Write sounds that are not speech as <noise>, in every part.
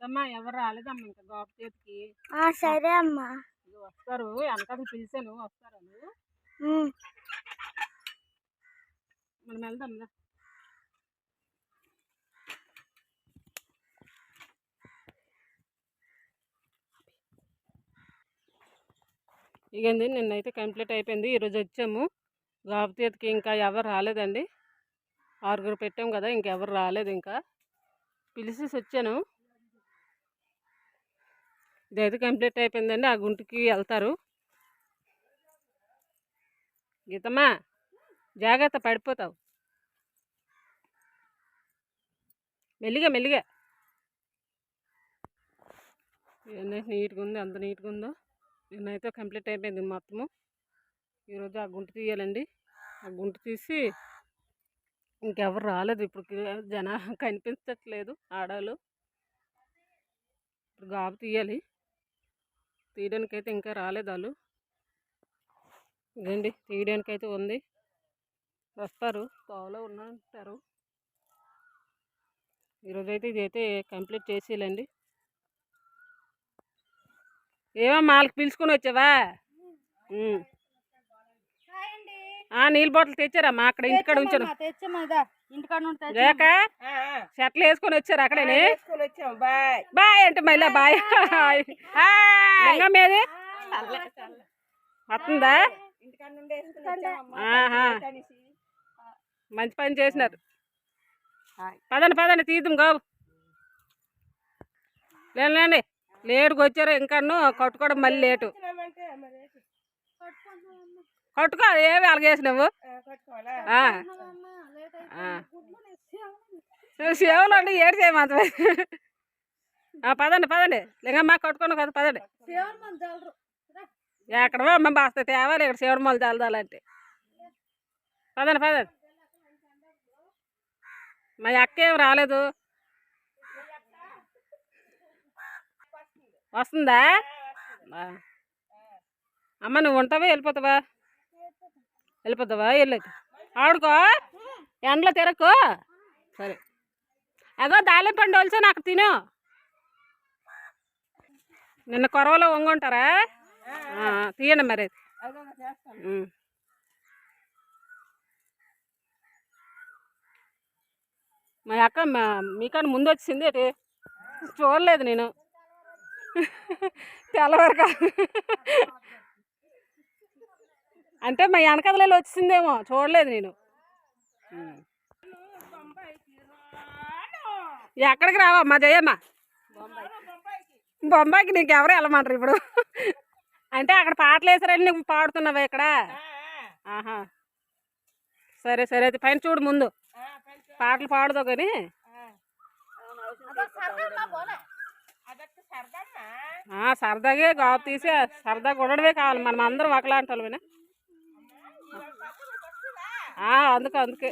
గీతమ్మా ఎవరు రాలేదమ్మా ఇంకా గోప చేతికి. సరే అమ్మా. వస్తారు వెనకాల పిలిచాను వస్తారు. మనం వెళ్దాం రా. ఇగండి నిన్నైతే కంప్లీట్ అయిపోయింది ఈరోజు వచ్చాము. గాబు చేతికి ఇంకా ఎవరు రాలేదండి. ఆరుగురు పెట్టాం కదా ఇంకెవరు రాలేదు ఇంకా. పిలిచేసి వచ్చాను. ఇదైతే కంప్లీట్ అయిపోయిందండి. ఆ గుంటికి వెళ్తారు. గీతమ్మా జాగ్రత్త పడిపోతావు. మెల్లిగా మెల్లిగా. ఇవన్నీ నీట్గా ఉంది? అంత నీట్గా ఉందో? నిన్నైతే కంప్లీట్ అయిపోయింది మొత్తము. ఈరోజు ఆ గుంట తీయాలండి. ఆ గుంట తీసి ఇంకెవరు రాలేదు. ఇప్పుడు జనా కనిపించట్లేదు ఆడాలు. ఇప్పుడు గాబు తీయాలి. తీయడానికి అయితే ఇంకా రాలేదు వాళ్ళు ఇదండి తీయడానికి అయితే ఉంది. వస్తారు. తోవలో ఉంటారు ఈరోజు అయితే ఇది అయితే కంప్లీట్ చేసేయాలండి. ఏమమ్మా వాళ్ళకి పిలుచుకొని వచ్చావా? నీళ్ళ బాటిల్ తెచ్చారమ్మా అక్కడ ఇంటికాడ ఉంచాను. షర్ట్లు వేసుకొని వచ్చారు వచ్చాం బాయ్. బాయ్ అంటే మళ్ళీ బాయ్ లింగం ఏది? వస్తుందా. మంచి పని చేసినారు. పదండి పదండి తీద్దాం గో. లేండి లేండి లేటుగా వచ్చారు ఇంకాను కట్టుకోవడం మళ్ళీ లేటు. కట్టుకో ఏమి అలాగేసినావు. సేవలు అండి ఏడు చేయమంత పదండి పదండి. లింగమ్మ కట్టుకోను కదా పదండి. ఎక్కడ అమ్మ బాస్త తేవాలి ఇక్కడ శివుడు మొదలు చల్దాలంటే పదండి పదండి. మా అక్క ఏం రాలేదు. వస్తుందా. అమ్మ నువ్వు ఉంటావా వెళ్ళిపోతావా? వెళ్ళిపోద్దావా వెళ్ళైతే ఆడుకో. ఎండలో తిరకు సరే. అదో దాలింపు పండు వలిసా నాకు తిను. నిన్న కొరవలో వంగుంటారా? తీయండి మరి మా అక్క మా- మీకన్నా ముందు వచ్చింది ఏంటి చూడలేదు నేను. తెల్లవరక అంటే మా వెనకదలలో వచ్చిందేమో చూడలేదు నేను. ఎక్కడికి రావా? మా జయమ్మ. బొంబాయికి నీకు ఎవరు వెళ్ళమంటారు ఇప్పుడు? అంటే అక్కడ పాటలు వేసారని నువ్వు పాడుతున్నావా ఇక్కడ? ఆహా. సరే సరే అయితే పైన చూడు ముందు. పాటలు పాడదు కానీ. సరదాగే గాబు తీసి సరదాగా ఉండడమే కావాలి. మనం అందరం ఒకలాంటి వాళ్ళమేనా? అందుకే అందుకే.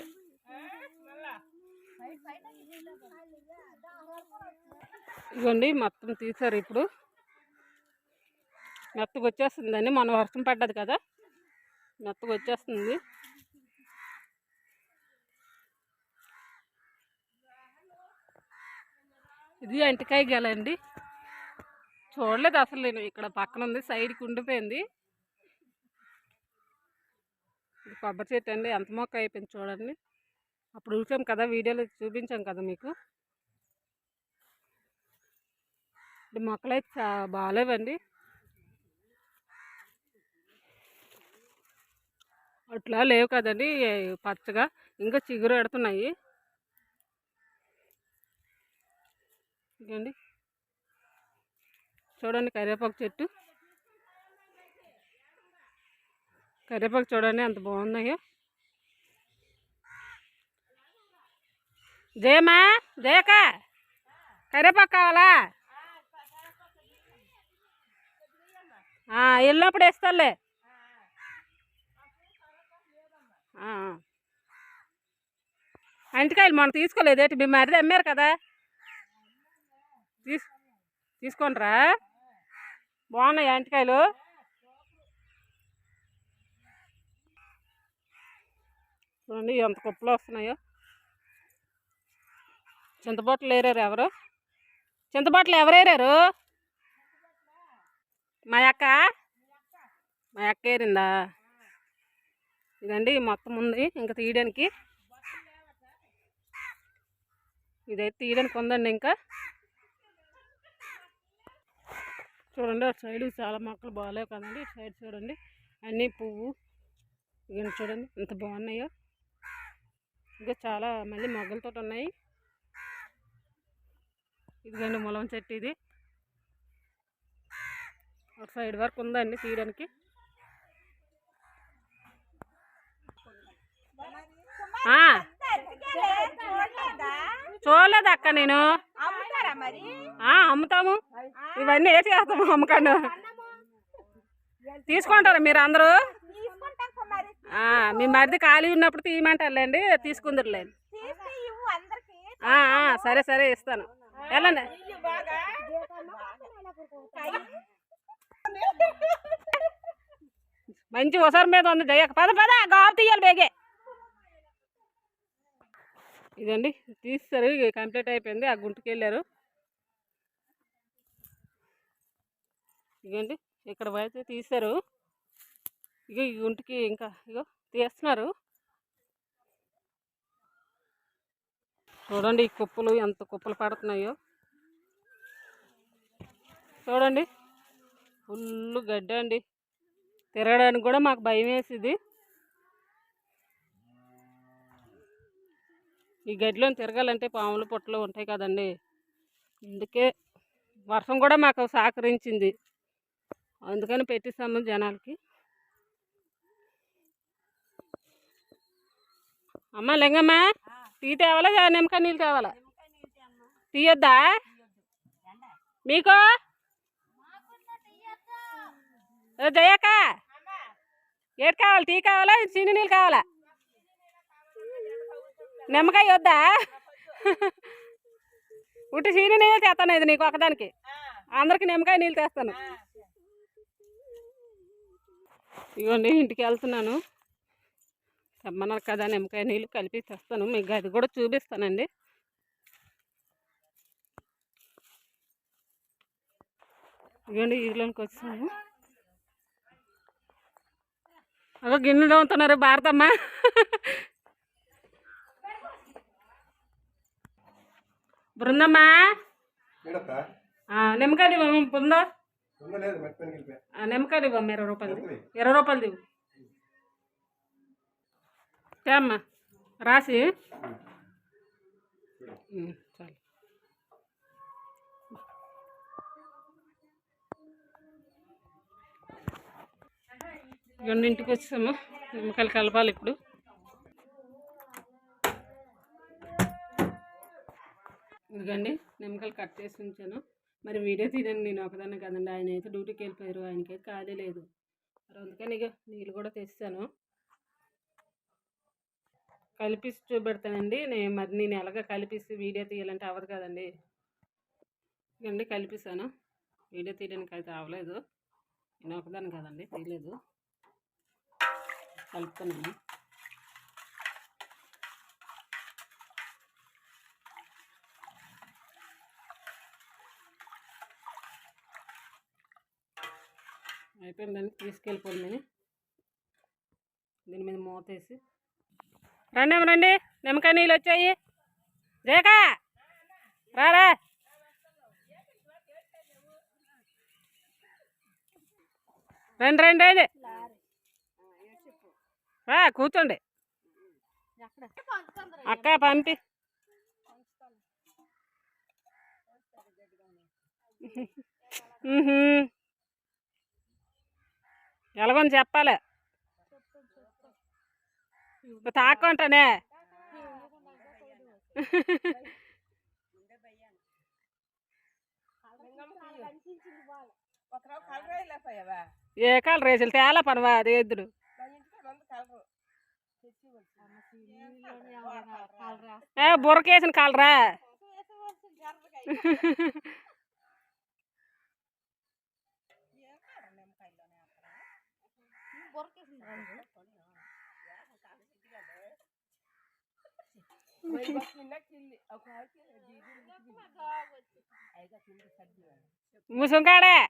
ఇదిగోండి మొత్తం తీశారు ఇప్పుడు. మెత్తగా వచ్చేస్తుందండి. మొన్న వర్షం పడ్డది కదా. మెత్తగా వచ్చేస్తుంది. ఇది అంటికాయ గెలండి చూడలేదు అసలు నేను. ఇక్కడ పక్కన ఉంది సైడ్కి ఉండిపోయింది. ఇది కొబ్బరి చెట్టు అండి. ఎంత మొక్క అయిపోయింది చూడండి. అప్పుడు చూసాం కదా వీడియోలో చూపించాం కదా మీకు. ఈ మొక్కలు అయితే చాలా బాగాలేవండి అట్లా లేవు కదండి. పచ్చగా ఇంకా చిగురు పెడుతున్నాయి. ఇంకండి చూడండి కరివేపాకు చెట్టు. కరివేపాకు చూడండి ఎంత బాగున్నాయో. జయమా జయక కరివేపాకు కావాలా? వెళ్ళినప్పుడు వేస్తాలే. అంటికాయలు మనం తీసుకోలేదు ఏంటి మీ మరిది అమ్మారు కదా? తీసుకోండిరా. బాగున్నాయి అంటికాయలు చూడండి ఎంత కుప్పలు వస్తున్నాయో. చింతబొట్టలు ఏరారు ఎవరు? చింతబొట్టలు ఎవరేరారు మా అక్క? మా అక్క ఏరిందా? ఇదండి మొత్తం ఉంది ఇంకా తీయడానికి. ఇదైతే తీయడానికి ఉందండి ఇంకా. చూడండి అటు సైడ్ చాలా మొక్కలు బాగాలేవు కదండి. ఇటు సైడ్ చూడండి అన్నీ పువ్వు. ఇవన్నీ చూడండి ఎంత బాగున్నాయో. ఇంకా చాలా మళ్ళీ మొగ్గలతో ఉన్నాయి ఇదిగండి ములం చెట్టు ఇది. ఒక సైడ్ వరకు ఉందండి తీయడానికి. చూడలేదు అక్క నేను? అమ్ముతాము. ఇవన్నీ వేసి వేస్తాము అమ్మకండు తీసుకుంటారా మీరు అందరూ? మీ మరిది ఖాళీ ఉన్నప్పుడు తీయమంటారులేండి తీసుకుందరులేండి సరే సరే ఇస్తాను. వెళ్ళండి. మంచి ఒసరు మీద ఉంది జయక పద పద గాబు తీయాలి బేగే. ఇదండి తీస్తారు కంప్లీట్ అయిపోయింది ఆ గుంటుకు వెళ్ళారు ఇదండి ఇక్కడ అయితే తీశారు ఇక ఈ గుంటుకి ఇంకా ఇగో తీస్తున్నారు. చూడండి ఈ కుప్పలు ఎంత కుప్పలు పడుతున్నాయో. చూడండి ఫుల్ గడ్డ అండి. తిరగడానికి కూడా మాకు భయం వేసింది. ఈ గడ్డిలో తిరగాలంటే పాములు పుట్టలు ఉంటాయి కదండి. అందుకే వర్షం కూడా మాకు సహకరించింది. అందుకని పెట్టిస్తాము జనాలకి. అమ్మ లింగమ్మ టీ తేవాలా? నిమ్మకాయ నీళ్ళు తేవాలా? తీయొద్దా? మీకు? జయక్క? ఏడు కావాలి? టీ కావాలా? చీని నీళ్ళు కావాలా? నిమ్మకాయ వద్దా? ఉట్టి చీని నీళ్ళు తెస్తాను ఇది నీకు ఒకదానికి. అందరికి నిమ్మకాయ నీళ్ళు తెస్తాను ఇగోండి ఇంటికి వెళ్తున్నాను. తెమ్మన్నారు కదా నిమ్మకాయ నీళ్ళు కలిపి తెస్తాను. మీకు అది కూడా చూపిస్తానండి. ఇదిగోండి ఇదిలోనికి వచ్చాము. అగో గిన్నెలు తోముతున్నారు భారతమ్మ. బృందమ్మా. నిమ్మకాయలు ఇవ్వమ్మ ఆ, నిమ్మకాయలు ఇవ్వమ్మ ఇరవై రూపాయలు. ఇరవై రూపాయలు ఇవ్వు. తేమ్మ రాసి? చాలు. ఇవ్వండి ఇంటికి వచ్చాము నిమ్మకాయలు కలపాలి ఇప్పుడు. ఇదిగండి నిమ్మకాయలు కట్ చేసి ఉంచాను. మరి వీడియో తీయడానికి నేను ఒకదాన్ని కదండి. ఆయన అయితే డ్యూటీకి వెళ్ళిపోయారు. ఆయనకైతే ఖాళీ లేదు. మరి అందుకని ఇక నీళ్ళు కూడా తెస్తాను కలిపిసి చూపెడతానండి. నేను మరి నేను ఎలాగ కలిపిసి వీడియో తీయాలంటే అవ్వదు కదండి. ఇదండి కలిపిస్తాను వీడియో తీయడానికి అయితే అవ్వలేదు. నేను ఒకదాన్ని కదండి తీయలేదు. కలుపుతానండి అయిపోయిందండి. తీసుకెళ్ళిపోయిందని దీని మీద మూత వేసి రండి అమ్మ రండి. నిమ్మకాయ నీళ్ళు వచ్చాయి. రేఖ! రారా రండి రండి రండి. రా కూర్చోండి. అక్క పంపి. ఎలాగో ఎలాగొని చెప్పాలి. తాకుంటానే ఏ కలర్ రేసులు తేలా పనవా? అది ఎద్దుడు ఏ బుర్రకేసిన రెండు బుర్రకేసిన ముసుంకాడే <laughs>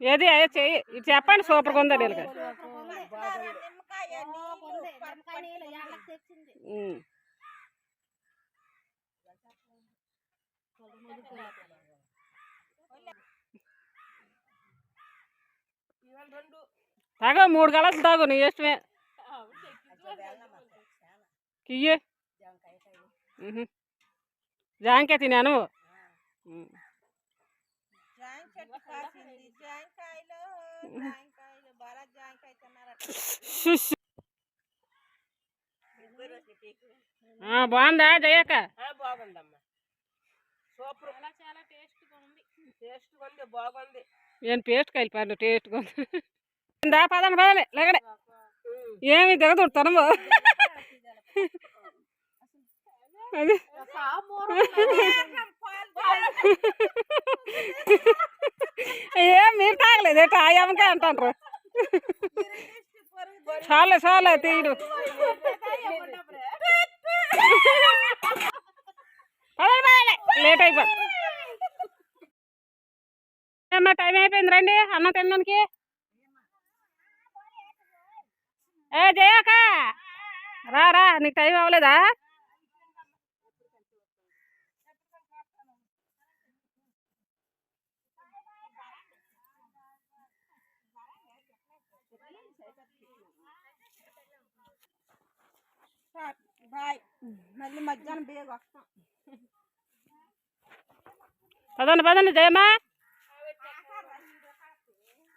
ఏది? అదే చెయ్యి. ఇది చెప్పండి సూపర్గా ఉందా నీళ్ళకి నీళ్ళు ఉమ్. ఇవాళ రెండు తాగు మూడు కలర్లు తాగు నీ ఇష్టమే. కియ్యి జాంకాయ తినాను బాగుందా జయక్క? బాగుందమ్మా. సూపర్. చాలా టేస్ట్గా ఉంది. టేస్ట్గా ఉంది బాగుంది. నేను పేస్ట్ కాయలు టేస్ట్గా ఉంది దా పదండి పదండి లేకడే. ఏమి దిగదు తనము. అది. ఏం మీరు తాగలేదు ఏంటి ఆ అమ్మకే అంటారు చాలే చాలే తీయడు. పదండి పదండి లేట్ అయిపోయి అమ్మా టైం అయిపోయింది రండి అన్నం తినడానికి. ఏ జయాక రా రా నీకు టైం అవ్వలేదా? బాయ్. మళ్ళీ మధ్యాహ్నం బేగ వస్తాం పదండి పదండి జయమ్మా.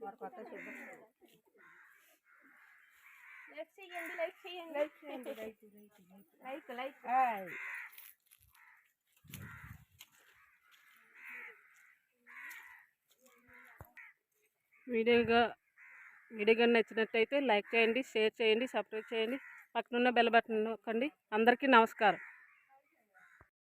ఆ, రండి వీడియోగా వీడియో కానీ నచ్చినట్టయితే లైక్ చేయండి షేర్ చేయండి సబ్స్క్రైబ్ చేయండి. పక్కనున్న బెల్ బటన్ నొక్కండి. అందరికీ నమస్కారం.